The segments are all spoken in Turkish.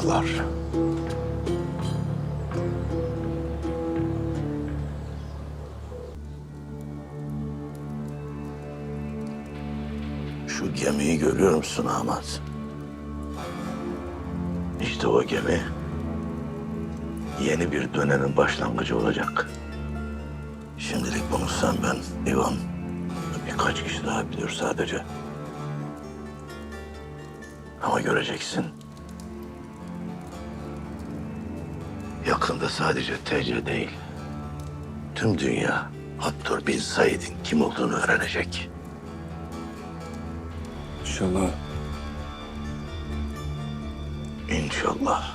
Ahmaklar. Şu gemiyi görüyor musun Ahmet? İşte o gemi yeni bir dönemin başlangıcı olacak. Şimdilik bunu sen ben, İvan, birkaç kişi daha biliyor sadece. Ama göreceksin. Yakında sadece TC değil. Tüm dünya Abdur bin Said'in kim olduğunu öğrenecek. İnşallah. İnşallah.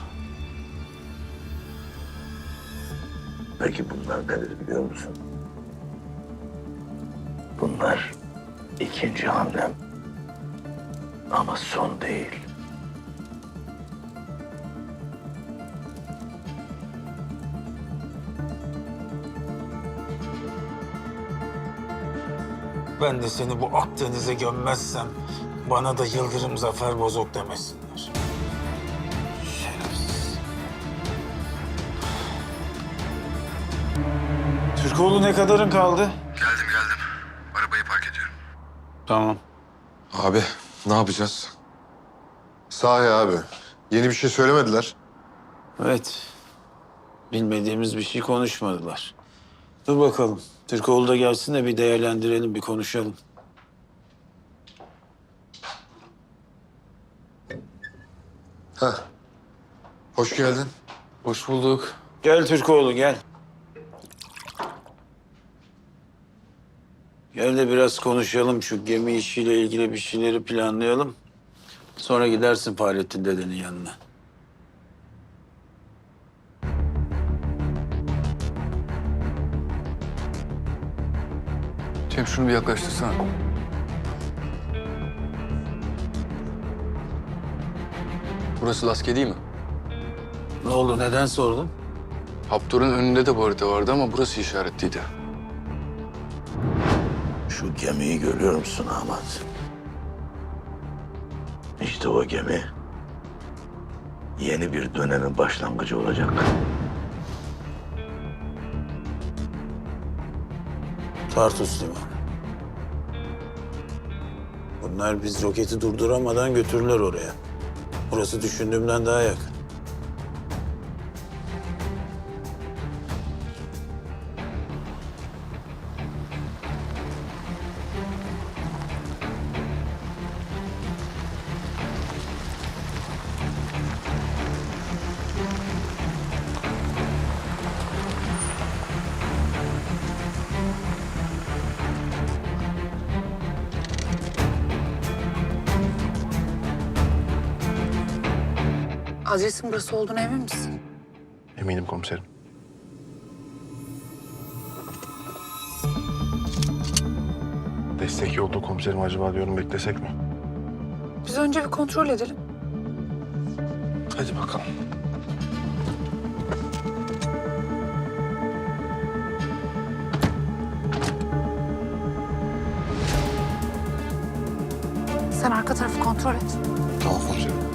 Peki bunlar nedir biliyor musun? Bunlar ikinci hamlem. Ama son değil. Ben de seni bu Akdeniz'e gömmezsem bana da Yıldırım Zafer Bozok demesinler. Şerefsiz. Türkoğlu ne kadarın kaldı? Geldim geldim. Arabayı park ediyorum. Tamam. Abi ne yapacağız? Sahi abi. Yeni bir şey söylemediler. Evet. Bilmediğimiz bir şey konuşmadılar. Dur bakalım. Türkoğlu da gelsin de bir değerlendirelim, bir konuşalım. Heh. Hoş geldin. Hoş bulduk. Gel Türkoğlu gel. Gel de biraz konuşalım şu gemi işiyle ilgili bir şeyleri planlayalım. Sonra gidersin Fahrettin dedenin yanına. Cem şunu bir yaklaştırsana. Burası Laske değil mi? Ne oldu neden sordun? Haptor'un önünde de bu harita vardı ama burası işaretliydi. Şu gemiyi görüyor musun Ahmet? İşte o gemi yeni bir dönemin başlangıcı olacak. Tartus Limanı. Bunlar biz roketi durduramadan götürürler oraya. Burası düşündüğümden daha yakın. Adresin burası olduğuna emin misin? Eminim komiserim. Destek yolda komiserim acaba diyorum beklesek mi? Biz önce bir kontrol edelim. Hadi bakalım. Sen arka tarafı kontrol et. Tamam komiserim.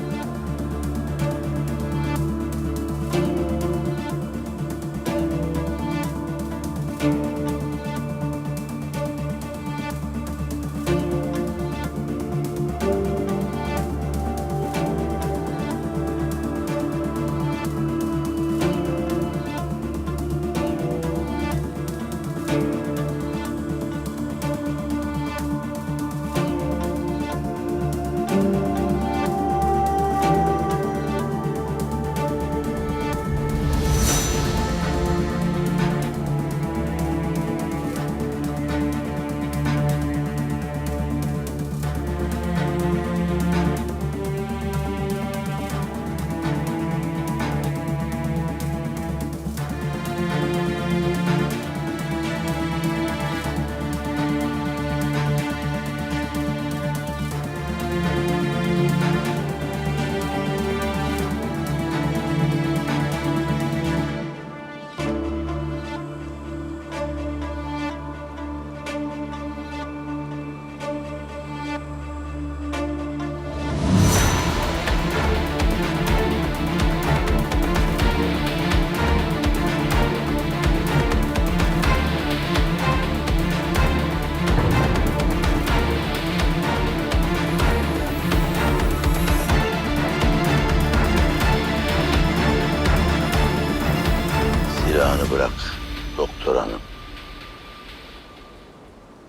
silahını bırak doktor hanım.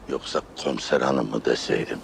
Yoksa komiser hanım mı deseydim?